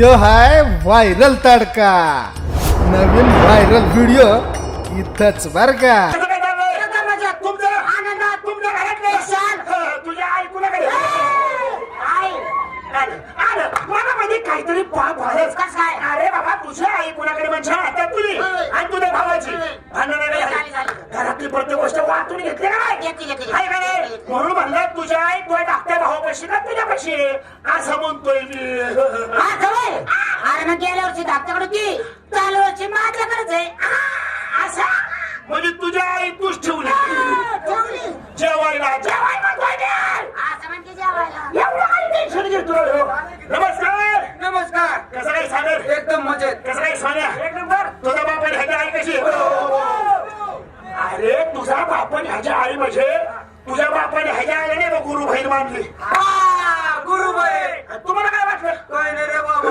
यो हाय viral तडका. नवीन viral video इथंच बर का. तुझ्या ऐकू नका. काहीतरी पाप कसं काय? अरे बाबा तुझ्या आई कुणाकडे म्हणजे आता तुझी. आणि तुझ्या भावाची. भांडणं. घरातली प्रत्येक गोष्ट वाटून घेतली का नाही घेतली, घेतली. आहे का नाही म्हणून म्हणलं तुझ्या आई तुझ्या धाकट्या भावापाशी का तुझ्यापाशी? असं म्हणतोय मी हा अरे मग गेल्या वर्षी धाकट्याकडे होती चालू वर्षी माझ्याकडेच आहे असं म्हणजे तुझ्या आई तूच ठेवली ठेवली. जेवायला जेवाय म्हणतोय मी. असं म्हणते जेवायला एवढं काही टेन्शन घेतो रे हो. नमस्कार नमस्कार कसं काय सागर एकदम मजेत कसं काय सोन्या एक नंबर तुझा बाप आणि ह्याची आई कशी आहे? अरे तुझा बाप आणि ह्याच्या आई म्हणजे तुझ्या बापाने ह्याच्या बघ गुरु बहीण मानली. आ, गुरुबाई तुम्हाला काय वाटलं? काय नाही रे बाबा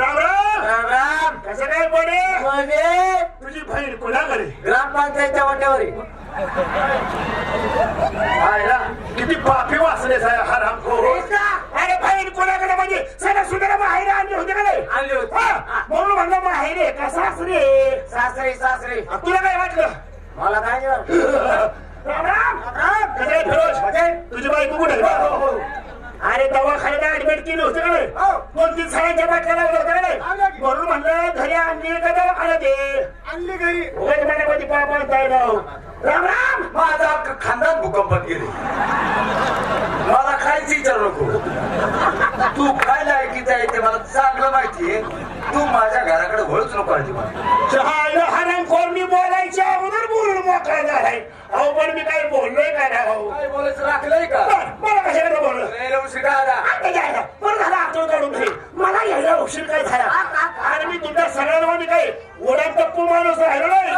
राम राम. राम राम. कसं काय बने म्हणजे तुझी बहीण कुणाकडे? ग्रामपंचायतच्या वाट्यावर. आयला किती पापी वाचले हराम अरे बहीण कोणाकडे म्हणजे? सगळ्या सुधारा बाहेर आणले होते का नाही? आणली होती. हा, म्हणून म्हणलं आहे का सासरे. सासरे सासरे. तुला काय वाटलं? मला काय तुझी बायको कुठे? अरे दवाखान्यात ऍडमिट केली होती का नाही? दोन तीन सणांच्या बाटल्या लावल्या होत्या म्हणून म्हणलं घरी आणली का दवाखान्यात आणली घरी. उगाच महिन्यामध्ये पाप आणताय राव राम राम! माझा खानदान भूकंपात गेले. मला काहीच विचारू नको. तू काय लायकीचा आहे ते मला चांगलं माहितीये तू माझ्या घराकडे वळूच नको अजिबात चहायला हरण खोर मी बोलायच्या अगोदर बोलून मोकळा झालाय. पण मी काही बोललोय का राव काय बोलायचं राखलंय का? मला कशाकडे बोललं लय लवशी का आला? आता जायला बरं झालं आठवण काढून घरी मला यायला उशीर काय झाला? आणि मी तुमच्या सगळ्यांना मी काय ओढ्यात टप्पू माणूस राहिलो नाही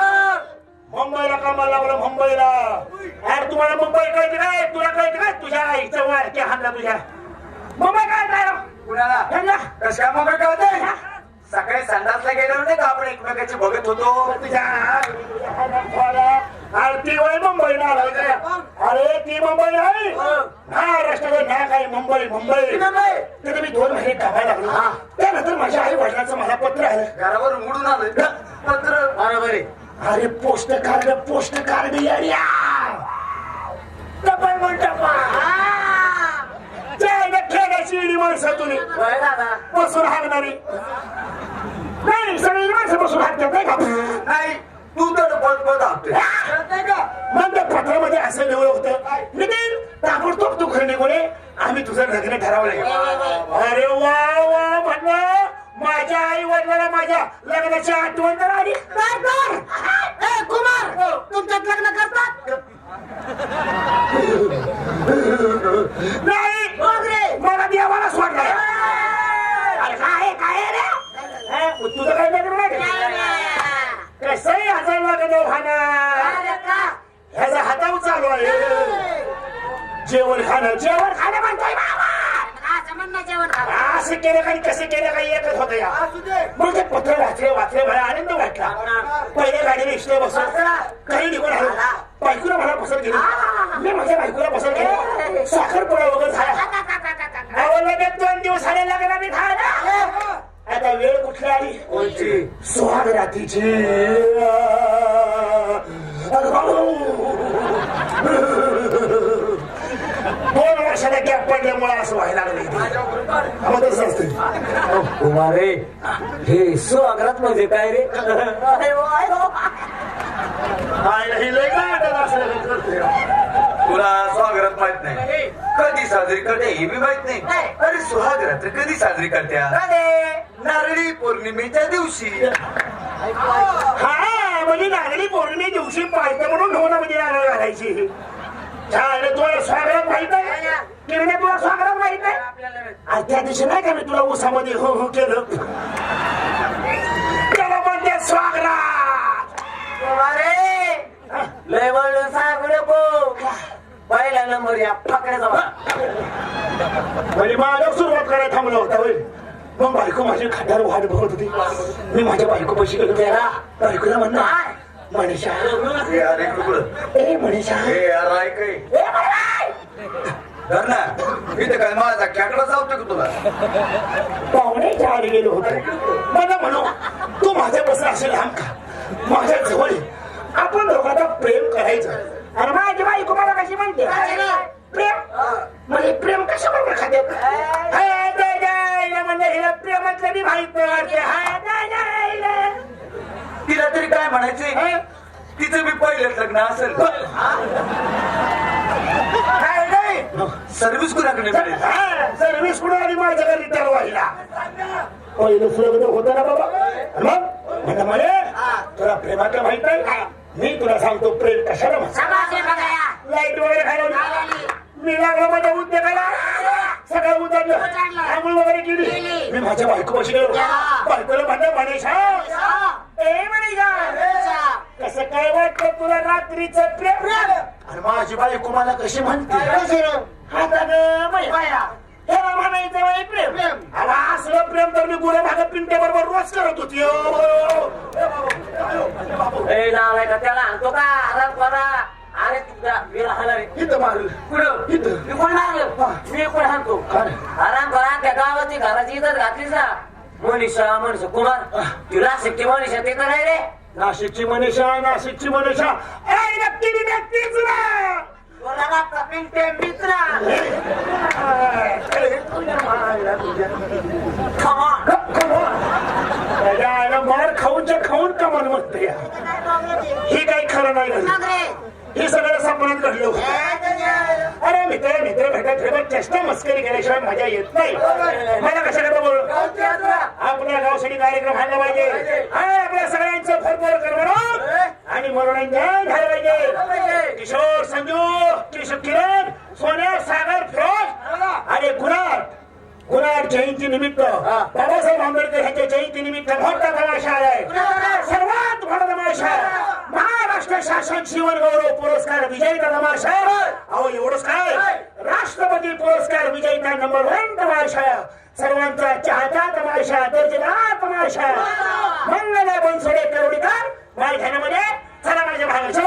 मुंबईला कामाला लागलो मुंबईला. अरे तुम्हाला मुंबई कळते काय तुला कळते काय तुझ्या आईचं वारके हाणला तुझ्या. मुंबई काय काय कुणाला यांना? कशा मग काय होते सकाळी संडासला गेलो नाही का आपण एकमेकाची बघत होतो? तुझ्या अरे ती वय आलाय का अरे ती मुंबई आहे. महाराष्ट्राचं नाक आहे मुंबई मुंबई. तिथे मी दोन महिने कामाला लागलो. त्यानंतर माझ्या आई वडिलांचं मला पत्र आलं घरावर उडून आलोय. पत्र. बरोबर आहे. अरे पोस्ट कार्ड पोस्ट कार्ड याड्या टपाल म्हण टपाल खेळायची इडी माणसं तुम्ही बसून हागणारी नाही सगळी माणसं बसून हाकतात नाही का? नाही. तू तर हाकतोय. कळतंय का? मग त्या पत्रामध्ये असं लिहिलं होतं नितीन ताबडतोब तू घरी निघूने आम्ही तुझं लग्न ठरवलंय. अरे वा वा म्हटलं माझ्या आई वडिलांना माझ्या लग्नाची आठवण तर आली. काय कर. ए कुमार तुमच्यात लग्न करतात नाही बघ रे मला देवाला सोडलाय अरे काय काय रे हा, तुझं काय लग्न नाही का? कसंही हजार लग्न व्हाना अरे का ह्याचा हातावर चालू आहे जेवण खाणं जेवण खाणं म्हणतोय बाबा असं केलं काही कसं केलं काही एकच होतं या. मग ते पत्र वाचले वाचले मला आनंद वाटला. पहिले गाडीने इशले बसून काही निघून आलो. बायकोला मला पसंत केली. मी माझ्या बायकोला पसंत केली. साखरपुडा वगैरे झाला. दोन दिवस आले लागला मी आता वेळ कुठली आली? कोणची? सुहाग रात्रीची पडल्यामुळे असं व्हायला लागलं इथे. मग तसं असतं कुमारे हे स्वागत म्हणजे काय रे? ही. तुला स्वागत माहीत नाही. कधी साजरी करते हे बी माहीत नाही. अरे सुहाग रात्र कधी साजरी करत्या? नारळी पौर्णिमेच्या दिवशी. हा म्हणजे नागरी पौर्णिमे दिवशी पाहिजे म्हणून ढोनामध्ये नारळ घालायची. छान तुला स्वागत माहीत आहे? किरणे तुला स्वागत माहीत आहे? आज त्या दिवशी नाही का मी तुला उसामध्ये हो हो केलं? त्याला म्हणते स्वागत लय वळ सांगू नको पहिला नंबर या फकड्याचा म्हणजे माझ्या सुरुवात करायला थांबला होता होय. मग बायको माझी खाट्यावर वाट बघत होती. मी माझ्या बायको पैसे गेलो त्याला बायकोला म्हणणार मनीषा अरे कुठं ए मनीषा. हे यार ऐक ए, बाई, बाई! धर ना. इथे काय माझा खेकडा चावतो का तुला? पाहुण्याच्या आड गेलो होतो. मला म्हणू तू माझ्यापासून असेल लांब का? माझ्या जवळ ये. आपण दोघांना प्रेम करायचं. आणि माझी बायको मला कशी म्हणते? प्रेम? म्हणजे प्रेम कशा बरोबर खाते? हाय, दे, दे, म्हणजे हिला प्रेमातलं बी माहीत नाही वाटते. हाय, काय म्हणायचंय हं? तिचं बी पहिलेच लग्न असेल. काय नाही सर्व्हिस कुणाकडे मिळेल? सर्व्हिस कुठं आली माझ्या घरी ठरवायला. पहिलं लग्न होतं ना बाबा. मग? म्हणलं म्हणे तुला प्रेमाचं माहीत नाही मी तुला सांगतो प्रेम कशाला लाइट वगैरे घालवली मी लागलो माझ्या उद्योगाला. सगळं उतरलं. आंघोळ वगैरे केली. मी माझ्या बायको बशी गेलो. बायकोला म्हणलं मनीषा कसं काय वाटतं तुला रात्रीचं प्रेम? आणि माझी बायको मला कशी म्हणते? हातानं बाया ह्याला म्हणायचं बाई प्रेम. अरे असलं प्रेम तर मी गुरु भाग पिंट्या बरोबर रोज करत होती नाव का त्याला? आणतो का आराम करा? अरे तुझा विरा हला रे इथं मारलं कुठं? इथं. मी कोण मारलं मी कोण काय? आराम करा त्या गावाची घराची इथं घातलीस ना मनीषा मनीषा कुमार तुला शिकते मनीषा ते तर नाही रे. नाशिकची मनीषा नाशिकची मनीषा. ए नक्की ती नक्कीच ना बोलायला कपिल ते मित्र मार खाऊनच्या खाऊन कमान म्हणते. ही काही खरं नाही हे सगळं सपनात घडलं अरे मित्र मित्र भेटत भेटत चेष्टा मस्करी केल्याशिवाय मजा येत नाही. मला कशा करता बोल? आपल्या गावसाठी कार्यक्रम व्हायला पाहिजे. आपल्या सगळ्यांचं भरपूर करमणूक आणि मनोरंजन झालं पाहिजे. किशोर संजू किशोर किरण सोन्या सागर फिरोज आणि गुलाब गुलाब जयंती निमित्त. बाबासाहेब आंबेडकर यांच्या जयंती निमित्त मोठा तमाशा आहे सर्वात मोठा तमाशा. महाराष्ट्र शासन जीवन गौरव पुरस्कार विजयी तमाशा. अहो एवढंच काय? राष्ट्रपती पुरस्कार विजेता नंबर वन तमाशा. सर्वांचा चाहता तमाशा दर्जेदार तमाशा. मंगला बनसोडे करोडीकर माझ्यामध्ये